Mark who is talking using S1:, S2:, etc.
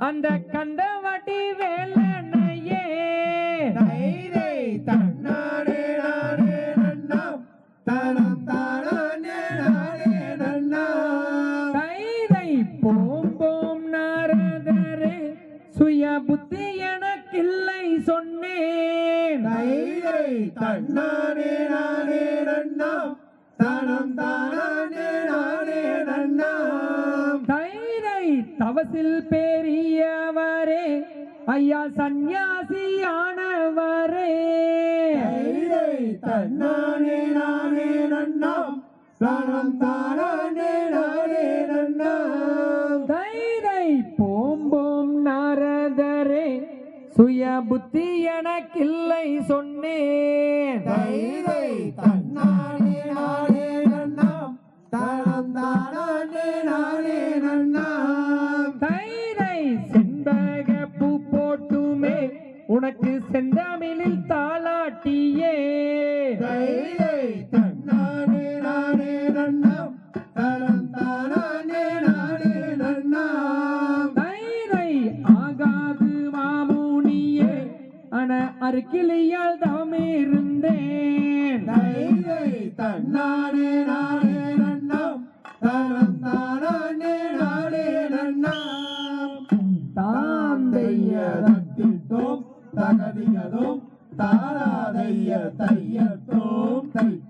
S1: அந்த கந்தவட்டி வேலனையே.
S2: தைரை தன்னானே நானே நன்னாம். தனம் தானானே நானே நன்னாம்.
S1: தைதை போம் போம் நாரதரே சுய புத்தி எனக்கில்லை சொன்னேன்.
S2: தைரை தன்னானே நானே நன்னாம். தனம் தானானே
S1: தவசில் பெரியவரே ஐயா சந்நியாசியானவரே.
S2: தன்னானே நானே நன்னாம். தனம் தானானே நானே நன்னாம்.
S1: தைரை போம் போம் நாரதரே சுய புத்தி எனக்கில்லை சொன்னேன். செந்தமிழில் தாளாட்டியே.
S2: தன்னானே நானே நன்னாம். தனம் தானானே நானே நன்னாம்.
S1: தைரை ஆகாது மாமுனியே. அன அருக்கிளியால் தவமிருந்தேன்.
S2: தைரை தன்னானே நானே நன்னாம். தனம் தானானே நானே நன்னாம். தாந்தைய தத்திட்டோம் தகதிகளும் தாராதைய தையத்தோம். தை